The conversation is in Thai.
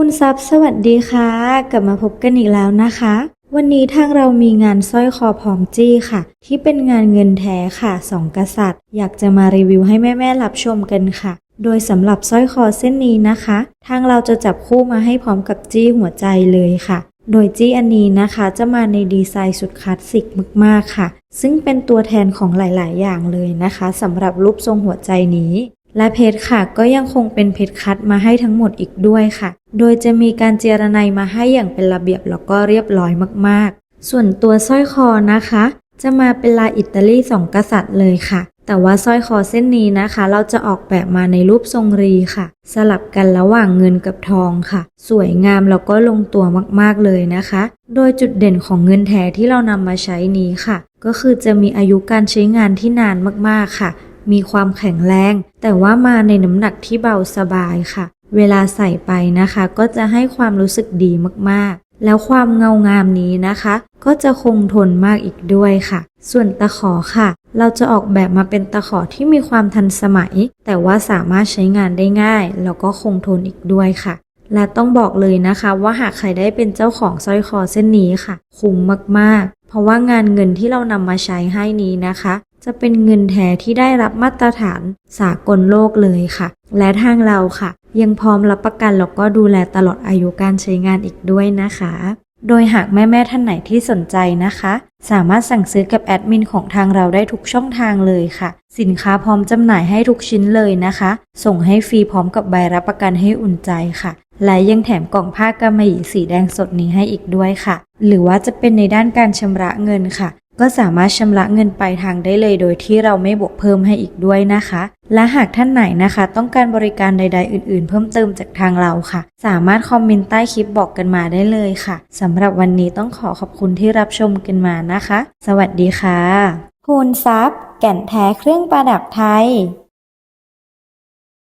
คุณซับสวัสดีค่ะ กลับมาพบกันอีกแล้วนะคะ วันนี้ทางเรามีงานสร้อยคอพรอมจี้ค่ะ ที่เป็นงานเงินแท้ค่ะสองกษัตริย์ อยากจะมารีวิวให้แม่ๆรับชมกันค่ะ โดยสำหรับสร้อยคอเส้นนี้นะคะ ทางเราจะจับคู่มาให้พร้อมกับจี้หัวใจเลยค่ะโดยจี้อันนี้นะคะจะมาในดีไซน์สุดคลาสสิกมากๆค่ะ ซึ่งเป็นตัวแทนของหลาย ๆ อย่างเลยนะคะสำหรับรูปทรงหัวใจนี้ และเพชรค่ะก็ยังคงเป็นเพชรคัดมาให้ทั้งหมดอีกด้วยค่ะ โดยจะมีการเจรไนมาให้อย่างเป็นระเบียบแล้วก็เรียบร้อยมากๆ ส่วนตัวสร้อยคอนะคะ จะมาเป็นลายอิตาลีสองกษัตริย์เลยค่ะ แต่ว่าสร้อยคอเส้นนี้นะคะ เราจะออกแบบมาในรูปทรงรีค่ะ สลับกันระหว่างเงินกับทองค่ะ สวยงามแล้วก็ลงตัวมากๆเลยนะคะ โดยจุดเด่นของเงินแท้ที่เรานำมาใช้นี้ค่ะ ก็คือจะมีอายุการใช้งานที่นานมากๆค่ะ มีความแข็งแรง แต่ว่ามาในน้ำหนักที่เบาสบายค่ะ เวลาใส่ไปนะคะ ก็จะให้ความรู้สึกดีมากๆ แล้วความเงางามนี้นะคะ ก็จะคงทนมากอีกด้วยค่ะ ส่วนตะขอค่ะ เราจะออกแบบมาเป็นตะขอที่มีความทันสมัย แต่ว่าสามารถใช้งานได้ง่าย แล้วก็คงทนอีกด้วยค่ะและต้องบอกเลยนะคะว่าหากใครได้เป็นเจ้าของสร้อยคอเส้นนี้ค่ะ คุ้มมากๆ เพราะว่างานเงินที่เรานำมาใช้ให้นี้นะคะ จะเป็นเงินแท้ที่ได้รับมาตรฐานสากลโลกเลยค่ะ และทางเราค่ะ ยังพร้อมรับประกันแล้วก็ดูแลตลอดอายุการใช้งานอีกด้วยนะคะ โดยหากแม่ๆท่านไหนที่สนใจนะคะ สามารถสั่งซื้อกับแอดมินของทางเราได้ทุกช่องทางเลยค่ะ สินค้าพร้อมจำหน่ายให้ทุกชิ้นเลยนะคะ ส่งให้ฟรีพร้อมกับใบรับประกันให้อุ่นใจค่ะและยังแถมกล่องผ้ากำมะหยี่สีแดงสดนี้ให้อีกด้วยค่ะ หรือว่าจะเป็นในด้านการชำระเงินค่ะ ก็สามารถชำระเงินปลายทางได้เลยโดยที่เราไม่บวกเพิ่มให้อีกด้วยนะคะ และหากท่านไหนนะคะ ต้องการบริการใด ๆ อื่น ๆ เพิ่มเติมจากทางเราค่ะ สามารถคอมเมนต์ใต้คลิปบอกกันมาได้เลยค่ะสำหรับวันนี้ต้องขอขอบคุณที่รับชมกันมานะคะ สวัสดีค่ะคูณทรัพย์ แก่นแท้เครื่องประดับไทย